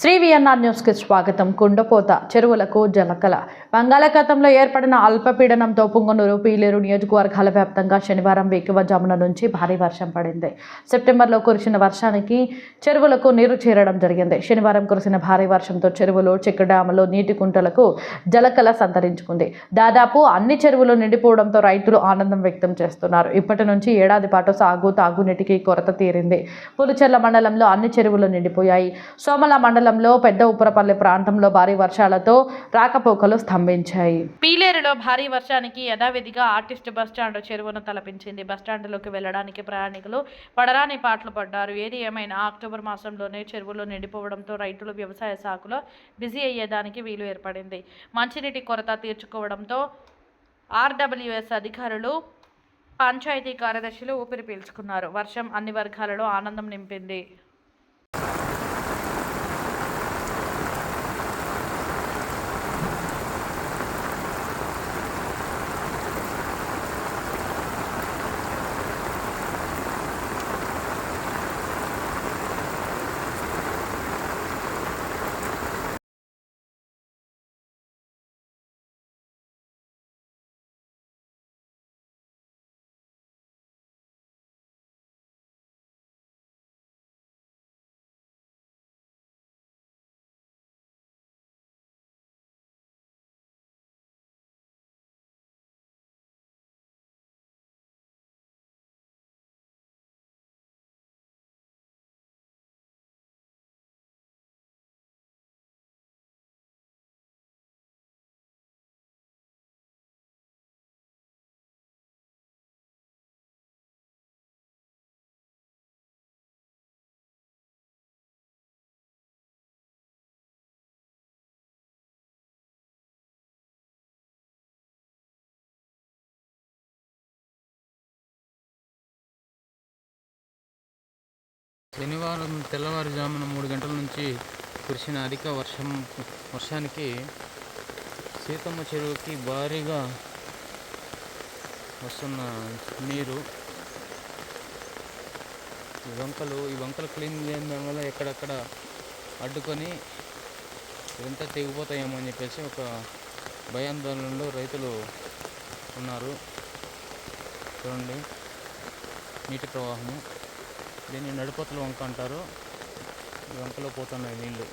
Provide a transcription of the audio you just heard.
Shri VNR న్యూస్కి స్వాగతం. కుండపోత చెరువులకు జలకల. బంగాళాఖాతంలో ఏర్పడిన అల్పపీడనంతో పుంగనూరు పీలేరు నియోజకవర్గాల వ్యాప్తంగా శనివారం వేకువజామున నుంచి భారీ వర్షం పడింది. సెప్టెంబర్లో కురిసిన వర్షానికి చెరువులకు నీరు చేరడం జరిగింది. శనివారం కురిసిన భారీ వర్షంతో చెరువులు చెక్కడాములు డ్యాములు నీటి కుంటలకు జలకల సంతరించుకుంది. దాదాపు అన్ని చెరువులు నిండిపోవడంతో రైతులు ఆనందం వ్యక్తం చేస్తున్నారు. ఇప్పటి నుంచి ఏడాది పాటు సాగు తాగునీటికి కొరత తీరింది. పులిచెర్ల మండలంలో అన్ని చెరువులు నిండిపోయాయి. సోమల మండలంలో పెద్ద ఉప్పరపల్లి ప్రాంతంలో భారీ వర్షాలతో రాకపోకలు స్తంభించాయి. పీలేరులో భారీ వర్షానికి యథావిధిగా ఆర్టిస్ట్ బస్టాండ్ చెరువును తలపించింది. బస్టాండ్లోకి వెళ్ళడానికి ప్రయాణికులు పడరాని పాటలు పడ్డారు. ఏది ఏమైనా అక్టోబర్ మాసంలోనే చెరువులు నిండిపోవడంతో రైతులు వ్యవసాయ శాఖలో బిజీ అయ్యేదానికి వీలు ఏర్పడింది. మంచినీటి కొరత తీర్చుకోవడంతో ఆర్డబ్ల్యూఎస్ అధికారులు పంచాయతీ కార్యదర్శులు ఊపిరి పీల్చుకున్నారు. వర్షం అన్ని వర్గాలలో ఆనందం నింపింది. శనివారం తెల్లవారుజామున మూడు గంటల నుంచి కురిసిన అధిక వర్షం వర్షానికి సీతమ్మ చెరువుకి భారీగా వస్తున్న నీరు. ఈ వంకలు ఈ వంకలు క్లీన్ చేయడం వల్ల ఎక్కడక్కడ అడ్డుకొని ఇదంతా తెగిపోతాయేమో అని చెప్పేసి ఒక భయాందోళనలో రైతులు ఉన్నారు. చూడండి నీటి ప్రవాహము. దీన్ని నడిపోతల వంక అంటారు. ఈ వంకలో పోతున్నాయి నీళ్ళు